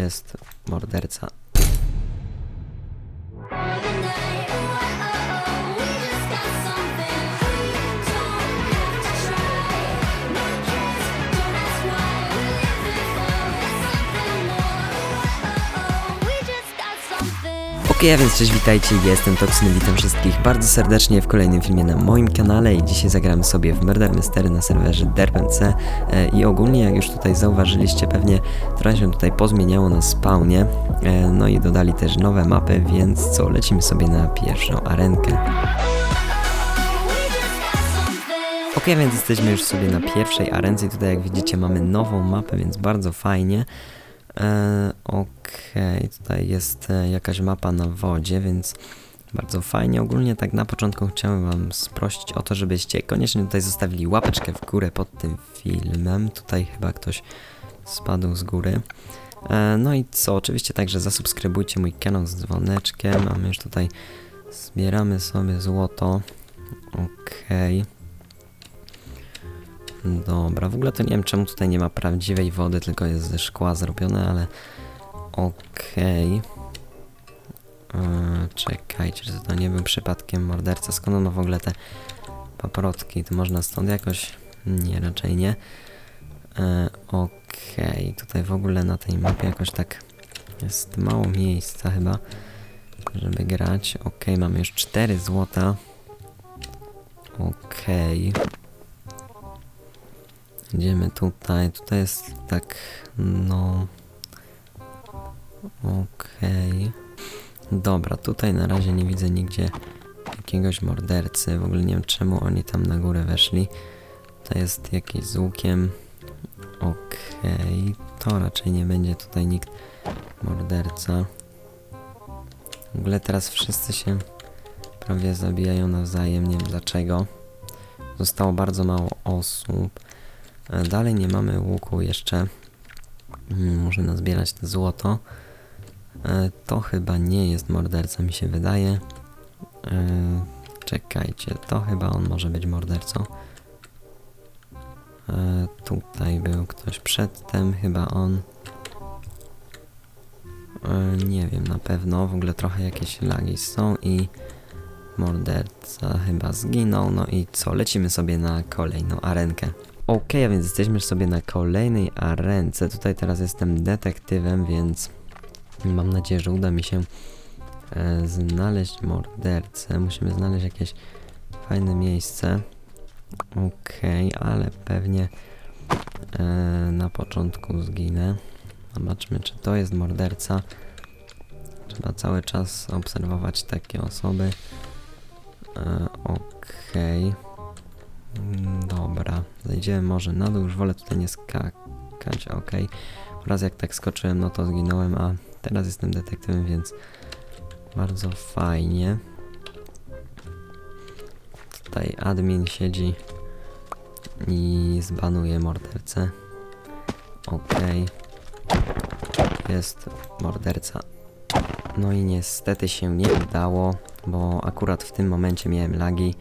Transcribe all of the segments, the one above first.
jest morderca. Okej, a więc cześć, witajcie, jestem Toksyn, witam wszystkich bardzo serdecznie w kolejnym filmie na moim kanale i dzisiaj zagramy sobie w Murder Mystery na serwerze DerpMC e, i ogólnie jak już tutaj zauważyliście pewnie trochę się tutaj pozmieniało na spawnie, e, no i dodali też nowe mapy, więc co, lecimy sobie na pierwszą arenkę. Ok, więc jesteśmy już sobie na pierwszej arence i tutaj jak widzicie mamy nową mapę, więc bardzo fajnie. E, Okej, tutaj jest e, jakaś mapa na wodzie, więc bardzo fajnie. Ogólnie tak na początku chciałem wam sprosić o to, żebyście koniecznie tutaj zostawili łapeczkę w górę pod tym filmem. Tutaj chyba ktoś spadł z góry. E, no i co, oczywiście także zasubskrybujcie mój kanał z dzwoneczkiem, a my już tutaj zbieramy sobie złoto. Okej. Dobra, w ogóle to nie wiem czemu tutaj nie ma prawdziwej wody, tylko jest ze szkła zrobione, ale okej. Eee, czekajcie, czy to nie był przypadkiem morderca? Skąd on ma w ogóle te paprotki? To można stąd jakoś? Nie, raczej nie. Eee, okej, tutaj w ogóle na tej mapie jakoś tak jest mało miejsca chyba, żeby grać. Okej, mamy już 4 złota. Okej. Idziemy tutaj. Tutaj jest tak, no. Okej. Dobra, tutaj na razie nie widzę nigdzie jakiegoś mordercy. W ogóle nie wiem czemu oni tam na górę weszli. To jest jakiś z łukiem. Okej. To raczej nie będzie tutaj nikt morderca. W ogóle teraz wszyscy się prawie zabijają nawzajem. Nie wiem dlaczego. Zostało bardzo mało osób. E, Dalej nie mamy łuku jeszcze. Mm, Muszę nazbierać to złoto. E, To chyba nie jest morderca, mi się wydaje. E, Czekajcie, to chyba on może być mordercą. Tutaj był ktoś przedtem, chyba on. Nie wiem na pewno, w ogóle trochę jakieś lagi są i morderca chyba zginął. No i co, lecimy sobie na kolejną arenkę. Ok, a więc jesteśmy już sobie na kolejnej arence. Tutaj teraz jestem detektywem, więc mam nadzieję, że uda mi się e, znaleźć mordercę. Musimy znaleźć jakieś fajne miejsce. Ok, ale pewnie e, na początku zginę. Zobaczmy, czy to jest morderca. Trzeba cały czas obserwować takie osoby. E, Okej. Zejdziemy może na dół, już wolę tutaj nie skakać, ok. Raz jak tak skoczyłem, no to zginąłem, a teraz jestem detektywem, więc bardzo fajnie. Tutaj admin siedzi i zbanuje mordercę. Ok. Jest morderca. No i niestety się nie udało, bo akurat w tym momencie miałem lagi.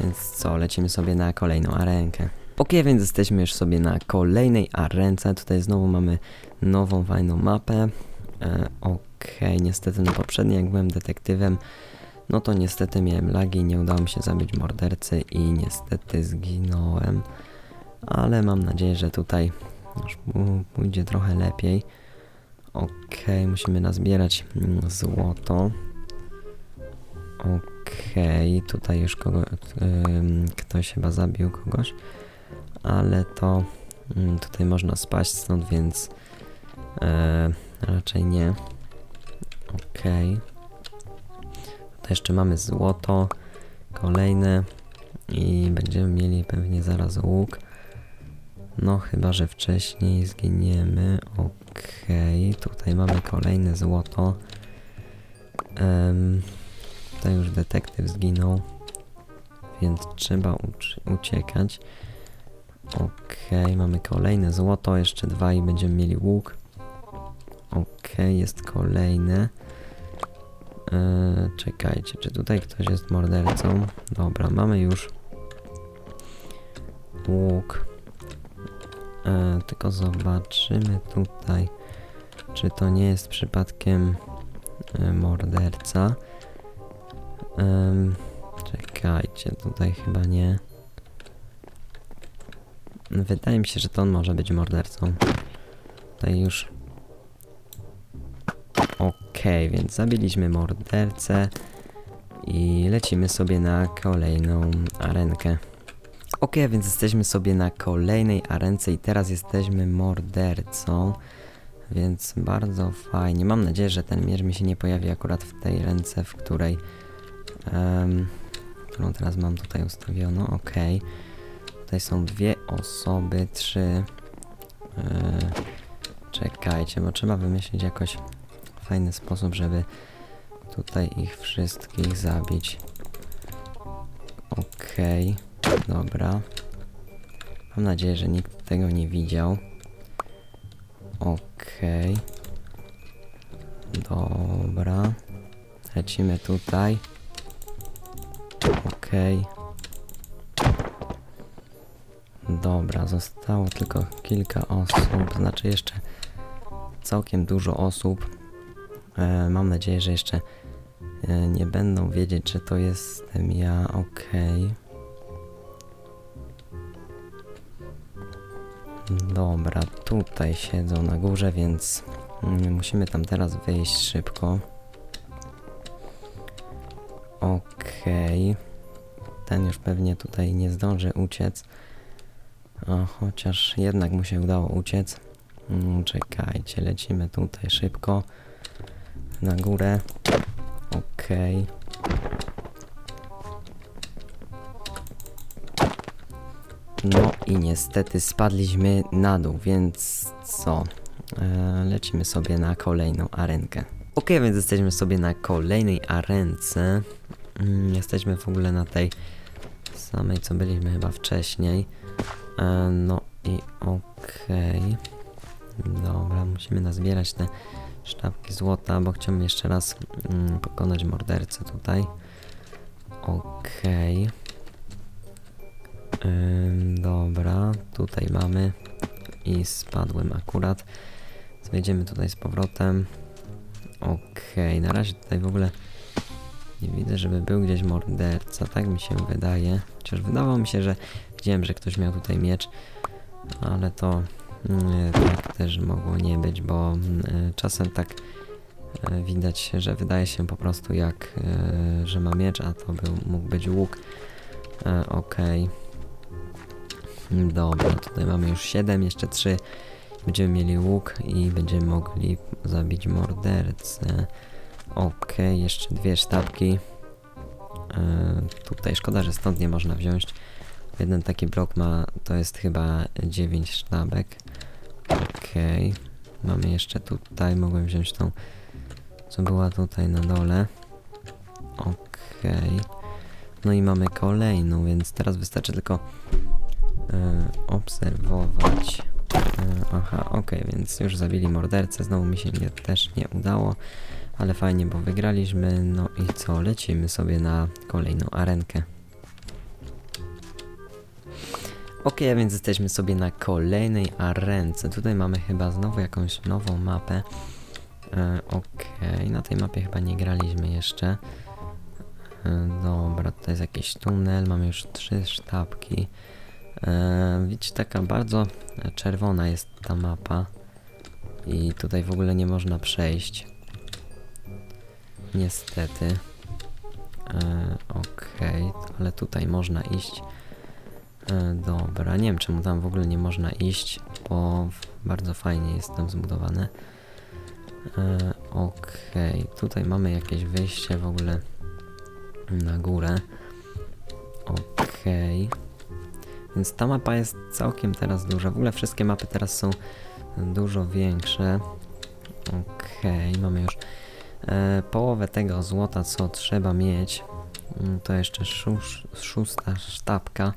Więc co, lecimy sobie na kolejną arenkę. Ok, więc jesteśmy już sobie na kolejnej arence. Tutaj znowu mamy nową, fajną mapę. E, ok, niestety na poprzedniej, jak byłem detektywem, no to niestety miałem lagi, nie udało mi się zabić mordercy i niestety zginąłem. Ale mam nadzieję, że tutaj już pójdzie trochę lepiej. Ok, musimy nazbierać mm, złoto. Okej, tutaj już kogo, ym, ktoś chyba zabił kogoś, ale to ym, tutaj można spaść stąd, więc e, raczej nie. Okej. Tutaj jeszcze mamy złoto, kolejne i będziemy mieli pewnie zaraz łuk. No chyba, że wcześniej zginiemy. Okej, tutaj mamy kolejne złoto. Tutaj już detektyw zginął, więc trzeba uci- uciekać. Okej, mamy kolejne złoto, jeszcze dwa i będziemy mieli łuk. Okej, jest kolejne. Eee, czekajcie, czy tutaj ktoś jest mordercą? Dobra, mamy już łuk. Eee, tylko zobaczymy tutaj, czy czy to nie jest przypadkiem e, morderca. Em, czekajcie, tutaj chyba nie. Wydaje mi się, że to on może być mordercą. Tutaj już. Okej, więc zabiliśmy mordercę i lecimy sobie na kolejną arenkę. Ok, więc jesteśmy sobie na kolejnej arence i teraz jesteśmy mordercą, więc bardzo fajnie. Mam nadzieję, że ten miecz mi się nie pojawi akurat w tej ręce, w której, em, którą teraz mam tutaj ustawioną. Ok, tutaj są dwie osoby, trzy. E, czekajcie, bo trzeba wymyślić jakoś fajny sposób, żeby tutaj ich wszystkich zabić. Okej. Dobra. Mam nadzieję, że nikt tego nie widział. Okej. Dobra. Lecimy tutaj. Okej. Dobra, zostało tylko kilka osób, znaczy jeszcze całkiem dużo osób. E, mam nadzieję, że jeszcze e, nie będą wiedzieć, że to jestem ja. Okej. Dobra, tutaj siedzą na górze, więc mm, musimy tam teraz wyjść szybko. Okej. Ten już pewnie tutaj nie zdąży uciec. A chociaż jednak mu się udało uciec. Mm, Czekajcie, lecimy tutaj szybko. Na górę. Okej. No i niestety spadliśmy na dół, więc co? E, lecimy sobie na kolejną arenkę. Ok, więc jesteśmy sobie na kolejnej arence. Mm, jesteśmy w ogóle na tej samej, co byliśmy chyba wcześniej. E, no i okej. Dobra, musimy nazbierać te sztabki złota, bo chciałbym jeszcze raz mm, pokonać mordercę tutaj. Okej. Ym, dobra, tutaj mamy i spadłem akurat. Zejdziemy tutaj z powrotem. Okej, na razie tutaj w ogóle nie widzę, żeby był gdzieś morderca, tak mi się wydaje. Chociaż wydawało mi się, że widziałem, że ktoś miał tutaj miecz, ale to mm, tak też mogło nie być, bo mm, czasem tak e, widać, że wydaje się po prostu jak, e, że ma miecz, a to był, mógł być łuk. E, Okej. Dobra, tutaj mamy już 7, jeszcze 3. Będziemy mieli łuk i będziemy mogli zabić mordercę. Okej, jeszcze dwie sztabki. E, tutaj szkoda, że stąd nie można wziąć. Jeden taki blok ma, to jest chyba 9 sztabek. Okej. Mamy jeszcze tutaj, mogłem wziąć tą, co była tutaj na dole. Okej. No i mamy kolejną, więc teraz wystarczy tylko e, obserwować. E, aha, okej, więc już zabili mordercę, znowu mi się nie, też nie udało, ale fajnie, bo wygraliśmy. No i co, lecimy sobie na kolejną arenkę. Ok, a więc jesteśmy sobie na kolejnej arence. Tutaj mamy chyba znowu jakąś nową mapę. E, Okej, na tej mapie chyba nie graliśmy jeszcze. E, dobra, tutaj jest jakiś tunel, mamy już trzy sztabki. E, widzicie, taka bardzo czerwona jest ta mapa. I tutaj w ogóle nie można przejść. Niestety. E, Okej, ale tutaj można iść. E, dobra, nie wiem czemu tam w ogóle nie można iść, bo bardzo fajnie jest tam zbudowane. E, Okej, tutaj mamy jakieś wyjście w ogóle na górę. Okej. Więc ta mapa jest całkiem teraz duża. W ogóle wszystkie mapy teraz są dużo większe. Okej, mamy już połowę tego złota, co trzeba mieć. Mm, To jeszcze szós- szósta sztabka.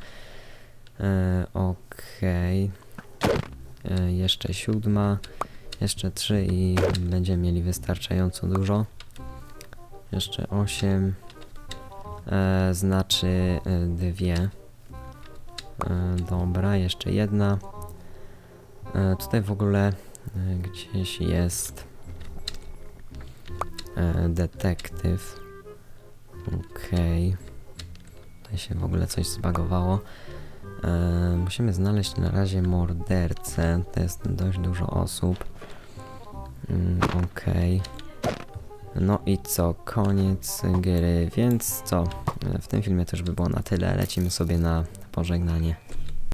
E, Okej. E, Jeszcze siódma. Jeszcze trzy i będziemy mieli wystarczająco dużo. Jeszcze osiem. E, znaczy e, dwie. E, dobra, jeszcze jedna. E, tutaj w ogóle e, gdzieś jest E, detektyw. Okej. Tutaj się w ogóle coś zbagowało. E, musimy znaleźć na razie mordercę. To jest dość dużo osób. Mm, Okej. No i co? Koniec gry. Więc co? E, W tym filmie już by było na tyle. Lecimy sobie na pożegnanie.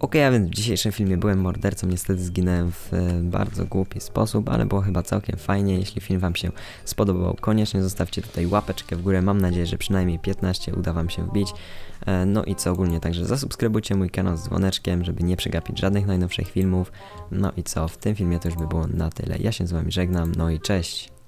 Okej, a więc w dzisiejszym filmie byłem mordercą, niestety zginąłem w e, bardzo głupi sposób, ale było chyba całkiem fajnie. Jeśli film Wam się spodobał, koniecznie zostawcie tutaj łapeczkę w górę. Mam nadzieję, że przynajmniej 15 uda Wam się wbić. E, No i co ogólnie, także zasubskrybujcie mój kanał z dzwoneczkiem, żeby nie przegapić żadnych najnowszych filmów. No i co, w tym filmie to już by było na tyle. Ja się z Wami żegnam, no i cześć!